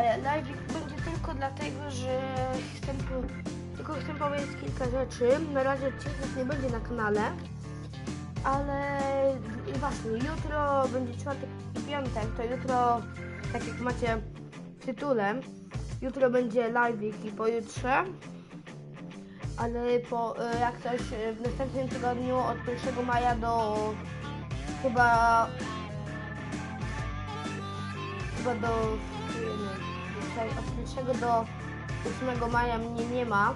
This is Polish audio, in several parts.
Ale live będzie tylko dlatego, że chcę, tylko chcę powiedzieć kilka rzeczy. Na razie odcinków nie będzie na kanale, ale właśnie jutro będzie czwartek i piątek, to jutro, tak jak macie w tytule, jutro będzie live i pojutrze. Ale po, e, jak coś e, w następnym tygodniu od 1 maja do chyba chyba do dzisiaj od 1 do 8 maja mnie nie ma,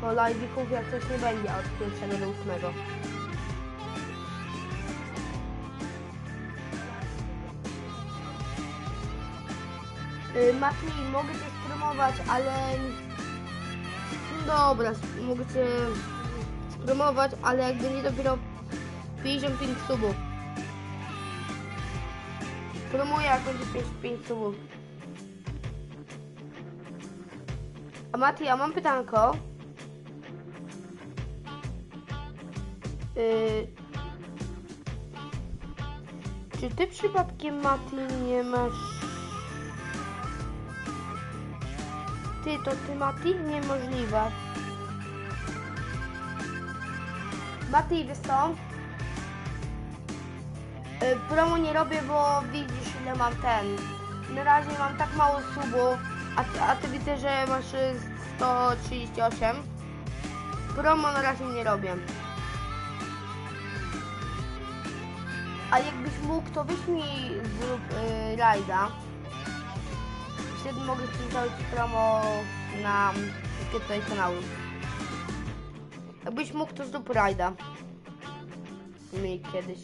to live'ików jak coś nie będzie od 1 do 8. Y, Mati, mogę cię streamować, ale... No Dobra, mogę cię streamować, ale jak będzie dopiero 55 subów. Promuję jak będzie 55 subów. A Mati, a mam pytanko. Yy, czy ty przypadkiem, Mati, nie masz... Ty, to ty, Mati? Niemożliwe. Mati, wiesz co? Y, Promo nie robię, bo widzisz ile mam ten. Na razie mam tak mało subów, a a ty widzę, że masz y, 138. Promo na razie nie robię. A jakbyś mógł, to weź mi zrób y, rajda. Wtedy mogę ci zrobić promo na wszystkie twoje kanały. Jakbyś mógł, to zrób rajda. Mi kiedyś.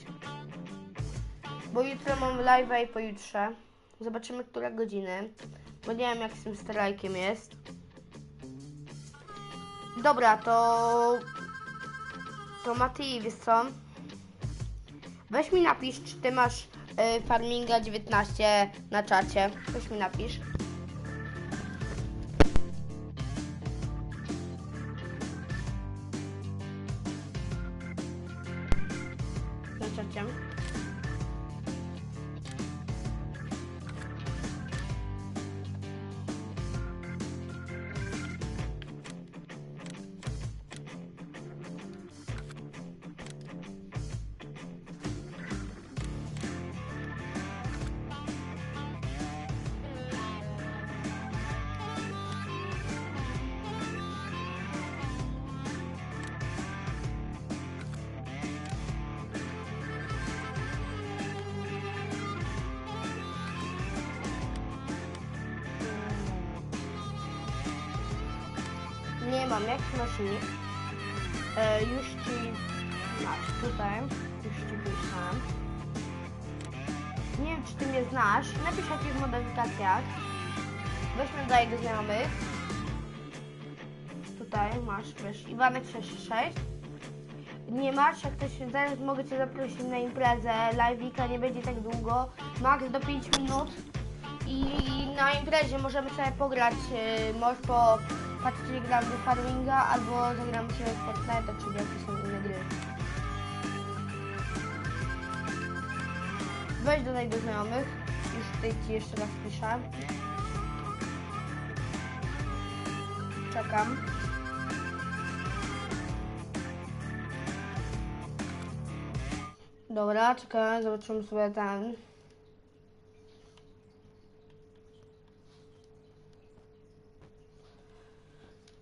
Bo jutro mam live'a i pojutrze. Zobaczymy, które godziny. Bo nie wiem, jak z tym strajkiem jest. Dobra, to... To Mati, wiesz co? Weź mi napisz, czy ty masz y, Farminga 19 na czacie. Weź mi napisz. Na czacie. Nie mam, jaki masz nick? E, już ci masz tutaj, już ci wyślałem. Nie wiem, czy ty mnie znasz. Napisz w jakich modyfikacjach. Weźmy do jego znajomych. Tutaj masz, wiesz, Iwanek66. Nie masz, jak ktoś zaraz mogę cię zaprosić na imprezę. Live'ika nie będzie tak długo. Max do 5 minut. I na imprezie możemy sobie pograć, yy, może po patrzeć jak gramy w Farminga, albo zagramy sobie w Fortnite, czyli jakieś tam inne gry. Weź dodaj do znajomych. Już tutaj ci jeszcze raz piszę. Czekam. Dobra, czekaj, zobaczymy sobie ten.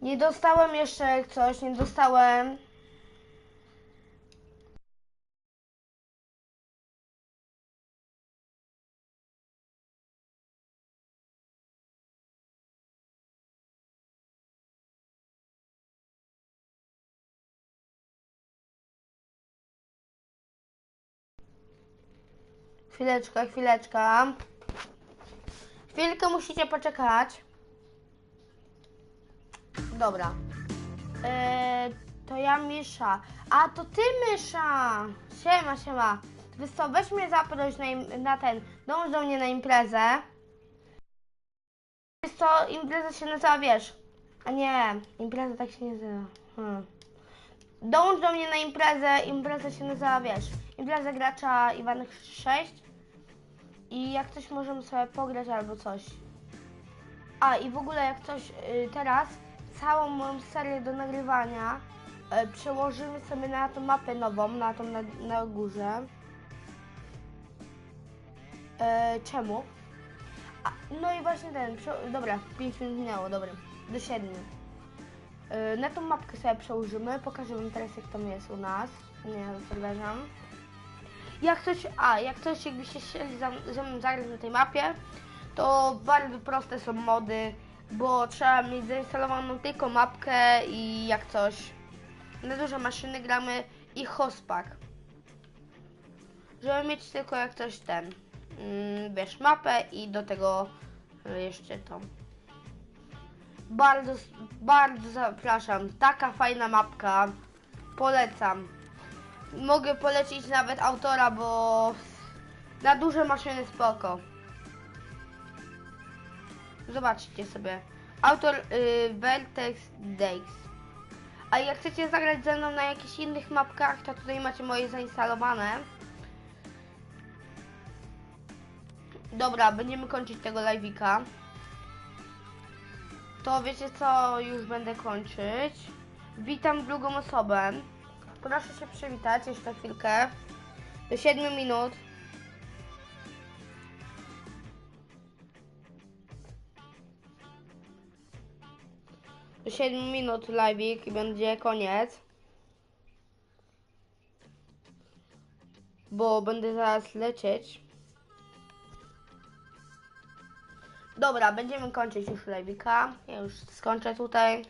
Nie dostałem jeszcze coś, nie dostałem. Chwileczkę, chwileczkę. Chwilkę musicie poczekać. Dobra. Eee, to ja Misza. A to ty Mysza. Siema, siema. Wiesz co, weź mnie zaproś na, im- na ten, dąż do mnie na imprezę. Wiesz co, impreza się nazywa, wiesz. A nie, impreza tak się nie nazywa. Hmm. Dołącz do mnie na imprezę, impreza się nazywa, wiesz, impreza gracza Iwanek 6 i jak coś możemy sobie pograć albo coś. A i w ogóle jak coś y, teraz całą moją serię do nagrywania y, przełożymy sobie na tą mapę nową, na tą na, na górze. E, czemu? A, no i właśnie ten, prze- dobra, 5 minut minęło, dobra, do 7. E, na tą mapkę sobie przełożymy, pokażę wam teraz jak tam jest u nas, nie, przepraszam. Jak coś, a jak coś jakbyście chcieli ze mną zagrać na tej mapie, to bardzo proste są mody, bo trzeba mieć zainstalowaną tylko mapkę i jak coś na duże maszyny gramy i hostpack. Żeby mieć tylko jak coś ten, mm, wiesz, mapę i do tego y, jeszcze to. Bardzo, bardzo zapraszam, taka fajna mapka, polecam. Mogę polecić nawet autora, bo na duże maszyny spoko. Zobaczcie sobie. Autor y, Vertex Days. A jak chcecie zagrać ze mną na jakichś innych mapkach, to tutaj macie moje zainstalowane. Dobra, będziemy kończyć tego live'ika. To wiecie co, już będę kończyć. Witam drugą osobę. Proszę się przywitać jeszcze chwilkę. Do 7 minut. 7 minut live'ik i będzie koniec. Bo będę zaraz lecieć. Dobra, będziemy kończyć już live'ika. Ja już skończę tutaj.